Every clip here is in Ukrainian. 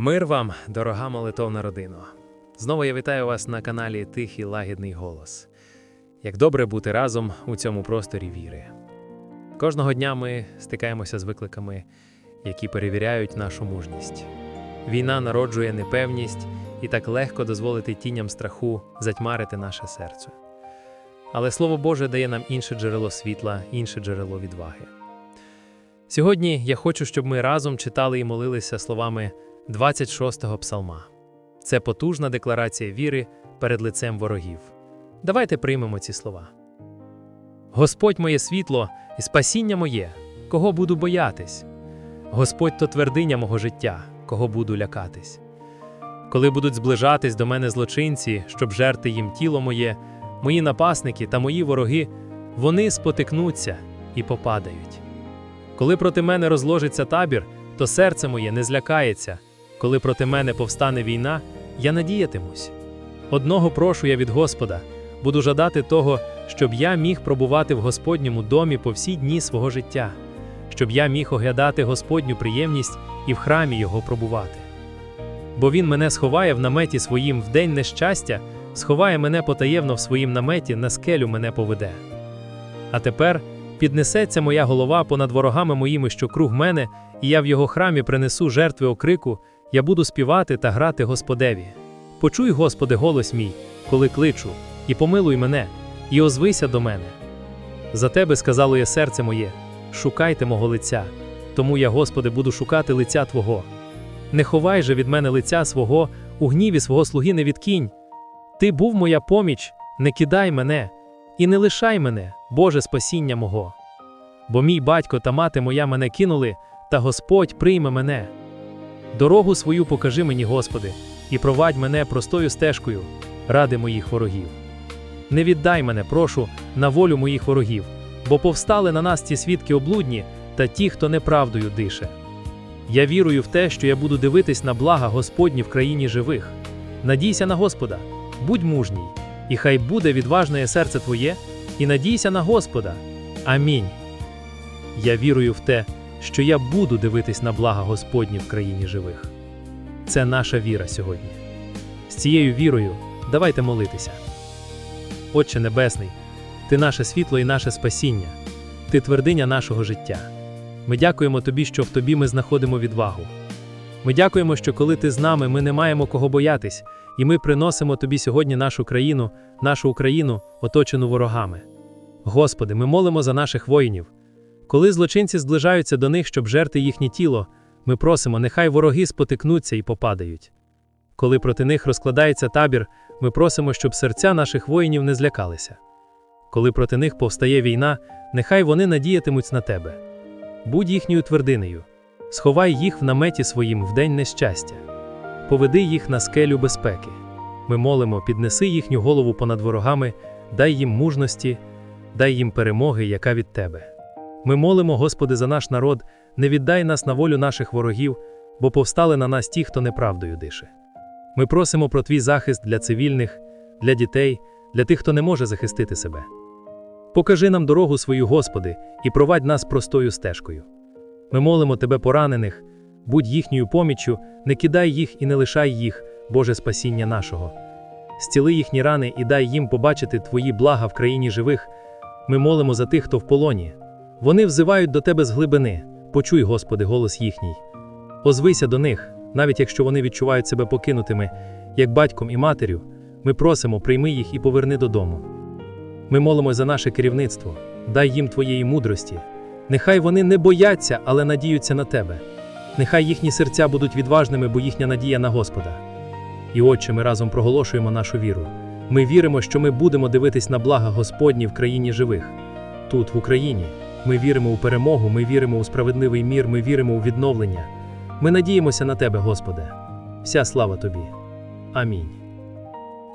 Мир вам, дорога молитовна родино. Знову я вітаю вас на каналі Тихий Лагідний Голос. Як добре бути разом у цьому просторі віри. Кожного дня ми стикаємося з викликами, які перевіряють нашу мужність. Війна народжує непевність і так легко дозволити тіням страху затьмарити наше серце. Але Слово Боже дає нам інше джерело світла, інше джерело відваги. Сьогодні я хочу, щоб ми разом читали і молилися словами 26-го псалма. Це потужна декларація віри перед лицем ворогів. Давайте приймемо ці слова. Господь моє світло і спасіння моє, кого буду боятись. Господь то твердиня мого життя, кого буду лякатись. Коли будуть зближатись до мене злочинці, щоб жерти їм тіло моє, мої напасники та мої вороги, вони спотикнуться і попадають. Коли проти мене розложиться табір, то серце моє не злякається. Коли проти мене повстане війна, я надіятимусь. Одного прошу я від Господа, буду жадати того, щоб я міг пробувати в Господньому домі по всі дні свого життя, щоб я міг оглядати Господню приємність і в храмі Його пробувати. Бо Він мене сховає в наметі своїм в день нещастя, сховає мене потаємно в своїм наметі, на скелю мене поведе. А тепер піднесеться моя голова понад ворогами моїми, що круг мене, і я в його храмі принесу жертви окрику, я буду співати та грати Господеві. Почуй, Господи, голос мій, коли кличу, і помилуй мене, і озвися до мене. За тебе сказало є серце моє, шукайте мого лиця, тому я, Господи, буду шукати лиця Твого. Не ховай же від мене лиця свого, у гніві свого слуги не відкинь. Ти був моя поміч, не кидай мене, і не лишай мене, Боже спасіння мого. Бо мій батько та мати моя мене кинули, та Господь прийме мене. Дорогу свою покажи мені, Господи, і провадь мене простою стежкою, ради моїх ворогів. Не віддай мене, прошу, на волю моїх ворогів, бо повстали на нас ті свідки облудні та ті, хто неправдою дише. Я вірую в те, що я буду дивитись на блага Господні в країні живих. Надійся на Господа, будь мужній, і хай буде відважне серце твоє, і надійся на Господа. Амінь. Я вірую в те, що я буду дивитись на блага Господні в країні живих. Це наша віра сьогодні. З цією вірою давайте молитися. Отче Небесний, Ти наше світло і наше спасіння, Ти твердиня нашого життя. Ми дякуємо Тобі, що в Тобі ми знаходимо відвагу. Ми дякуємо, що коли ти з нами, ми не маємо кого боятись, і ми приносимо Тобі сьогодні нашу країну, нашу Україну, оточену ворогами. Господи, ми молимо за наших воїнів. Коли злочинці зближаються до них, щоб жерти їхнє тіло, ми просимо, нехай вороги спотикнуться і попадають. Коли проти них розкладається табір, ми просимо, щоб серця наших воїнів не злякалися. Коли проти них повстає війна, нехай вони надіятимуть на тебе. Будь їхньою твердинею, сховай їх в наметі своїм в день нещастя, поведи їх на скелю безпеки. Ми молимо, піднеси їхню голову понад ворогами, дай їм мужності, дай їм перемоги, яка від тебе. Ми молимо, Господи, за наш народ, не віддай нас на волю наших ворогів, бо повстали на нас ті, хто неправдою дише. Ми просимо про твій захист для цивільних, для дітей, для тих, хто не може захистити себе. Покажи нам дорогу свою, Господи, і провадь нас простою стежкою. Ми молимо Тебе поранених, будь їхньою поміччю, не кидай їх і не лишай їх, Боже спасіння нашого. Зціли їхні рани і дай їм побачити Твої блага в країні живих. Ми молимо за тих, хто в полоні. Вони взивають до Тебе з глибини. Почуй, Господи, голос їхній. Озвися до них, навіть якщо вони відчувають себе покинутими, як батьком і матір'ю, ми просимо, прийми їх і поверни додому. Ми молимо за наше керівництво, дай їм Твоєї мудрості. Нехай вони не бояться, але надіються на Тебе. Нехай їхні серця будуть відважними, бо їхня надія на Господа. І, Отче, ми разом проголошуємо нашу віру. Ми віримо, що ми будемо дивитись на блага Господні в країні живих. Тут, в Україні, ми віримо у перемогу, ми віримо у справедливий мір, ми віримо у відновлення. Ми надіємося на Тебе, Господи. Вся слава Тобі. Амінь.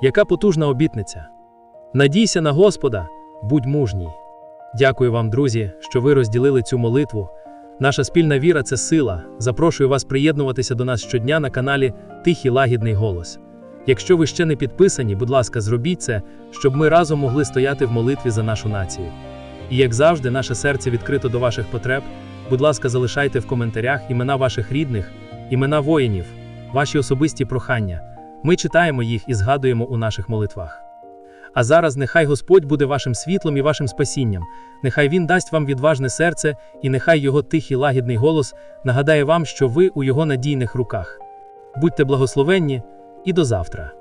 Яка потужна обітниця! Надійся на Господа, будь мужній. Дякую вам, друзі, що ви розділили цю молитву. Наша спільна віра це сила. Запрошую вас приєднуватися до нас щодня на каналі Тихий Лагідний Голос. Якщо ви ще не підписані, будь ласка, зробіть це, щоб ми разом могли стояти в молитві за нашу націю. І як завжди, наше серце відкрито до ваших потреб. Будь ласка, залишайте в коментарях імена ваших рідних, імена воїнів. ваші особисті прохання. Ми читаємо їх і згадуємо у наших молитвах. А зараз нехай Господь буде вашим світлом і вашим спасінням, нехай Він дасть вам відважне серце, і нехай Його тихий лагідний голос нагадає вам, що ви у Його надійних руках. Будьте благословенні і до завтра.